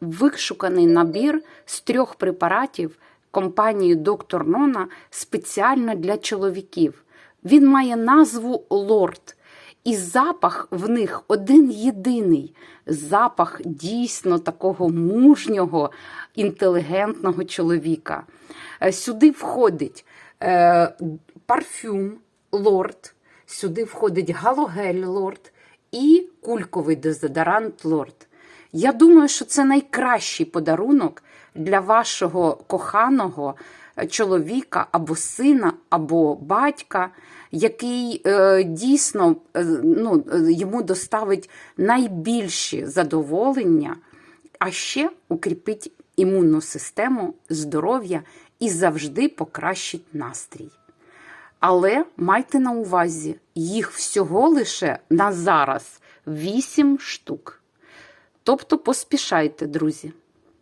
вишуканий набір з трьох препаратів компанії Доктор Нона спеціально для чоловіків. Він має назву Лорд. І запах в них один єдиний запах дійсно такого мужнього, інтелігентного чоловіка. Е, Сюди входить е, парфюм Лорд, сюди входить галогель Лорд і кульковий дезодорант Лорд. Я думаю, що це найкращий подарунок для вашого коханого е, чоловіка або сина, або батька, який е, дійсно е, ну, йому доставить найбільші задоволення, а ще укріпить імунну систему, здоров'я і завжди покращить настрій. Але майте на увазі, їх всього лише на зараз 8 штук. Тобто поспішайте, друзі.